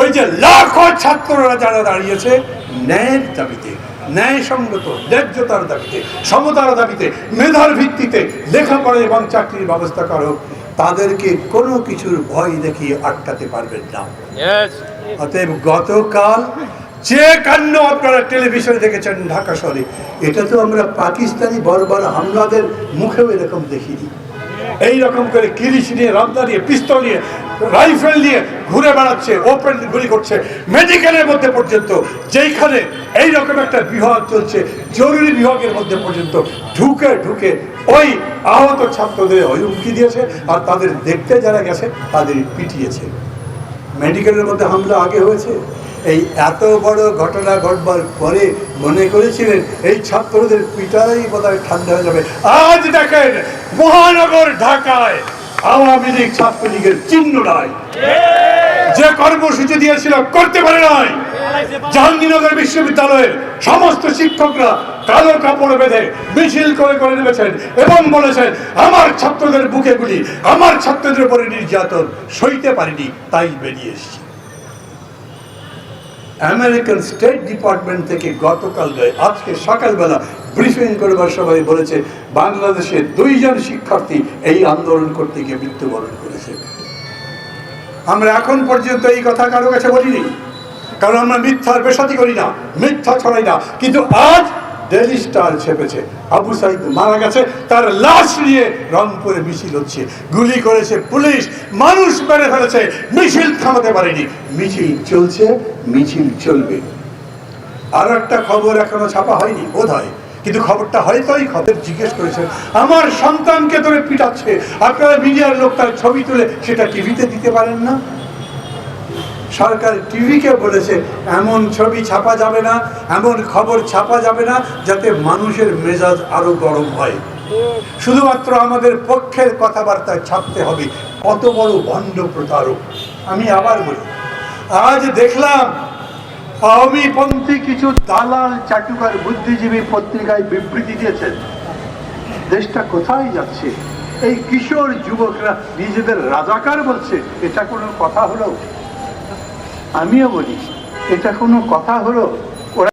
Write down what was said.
ওই যে লাখো ছাত্ররা যারা দাঁড়িয়েছে ন্যায়ের দাবিতে ন্যায়সঙ্গত ন্যায্যতার দাবিতে সমতার দাবিতে মেধার ভিত্তিতে লেখাপড়া এবং চাকরির ব্যবস্থা করো তাদেরকে কোনো কিছুর ভয় দেখিয়ে আটকাতে পারবেন না। অতএব গতকাল যে কাণ্ড আপনারা টেলিভিশনে দেখেছেন ঢাকা শহরে এটা তো আমরা পাকিস্তানি বড় বড় হামলাদের মুখেও এরকম দেখিনি। এই রকম করে কিরিশ নিয়ে রমদা নিয়ে, পিস্তল নিয়ে, রাইফেল নিয়ে ঘুরে বেড়াচ্ছে, ওপেন গুলি করছে, মেডিকেলের মধ্যে পর্যন্ত, যেইখানে এই রকম একটা বিভাগ চলছে, জরুরি বিভাগের মধ্যে পর্যন্ত ঢুকে ঢুকে ওই আহত ছাত্রদের ওই হুমকি দিয়েছে আর তাদের দেখতে যারা গেছে, তাদের পিটিয়েছে। মেডিকেলের মধ্যে হামলা আগে হয়েছে এই এত বড় ঘটনা ঘটবার পরে মনে করেছিলেন, এই ছাত্রদের পিটাই বোধহয় ঠান্ডা হয়ে যাবে। আজ দেখেন, মহানগর ঢাকায় আওয়ামী লীগ ছাত্রলীগের চিহ্ন যে কর্মসূচি দিয়েছিল, করতে পারে নাই। জাহাঙ্গীরনগর বিশ্ববিদ্যালয়ের সমস্ত শিক্ষকরা কালো কাপড় বেঁধে মিছিল করে করে নেমেছেন এবং বলেছেন, আমার ছাত্রদের বুকে গুলি আমার ছাত্রদের উপরে নির্যাতন সইতে পারিনি, তাই বেরিয়ে এসেছি। আমেরিকান স্টেট ডিপার্টমেন্ট থেকে গতকাল নয় আজকে সকালবেলা ব্রিফিং করবার সবাই বলেছে, বাংলাদেশে দুইজন শিক্ষার্থী এই আন্দোলন করতে গিয়ে মৃত্যুবরণ করেছে। আমরা এখন পর্যন্ত এই কথা কারও কাছে বলিনি। কারণ আমরা মিথ্যার বেসাতি করি না, মিথ্যা ছড়াই না। কিন্তু আজ ডেলি স্টার ছেপেছে। আবু সাইদ মারা গেছে, তার লাশ নিয়ে রংপুরে মিছিল হচ্ছে। গুলি করেছে পুলিশ, মানুষ মেরে ফেলেছে, মিছিল থামাতে পারেনি। মিছিল চলছে, মিছিল চলবে। আর একটা খবর এখনও ছাপা হয়নি বোধ হয় কিন্তু খবরটা হয়তোই খবর, জিজ্ঞেস করেছেন আমার সন্তানকে ধরে পিটাচ্ছে। আপনারা মিডিয়ার লোক, তার ছবি তুলে সেটা টিভিতে দিতে পারেন না? সরকার টিভিকে বলেছে, এমন ছবি ছাপা যাবে না, এমন খবর ছাপা যাবে না, যাতে মানুষের মেজাজ আরও গরম হয়। শুধুমাত্র আমাদের পক্ষের কথাবার্তা ছাপতে হবে, কত বড় ভণ্ড প্রতারক। আমি আবার বলি, আজ দেখলাম আওয়ামীপন্থী কিছু দালাল চাটুকার বুদ্ধিজীবী পত্রিকায় বিবৃতি দিয়েছেন। দেশটা কোথায় যাচ্ছে? এই কিশোর যুবকরা নিজেদের রাজাকার বলছে, এটা কোনো কথা হলো? আমিও বলি এটা কোনো কথা হলো?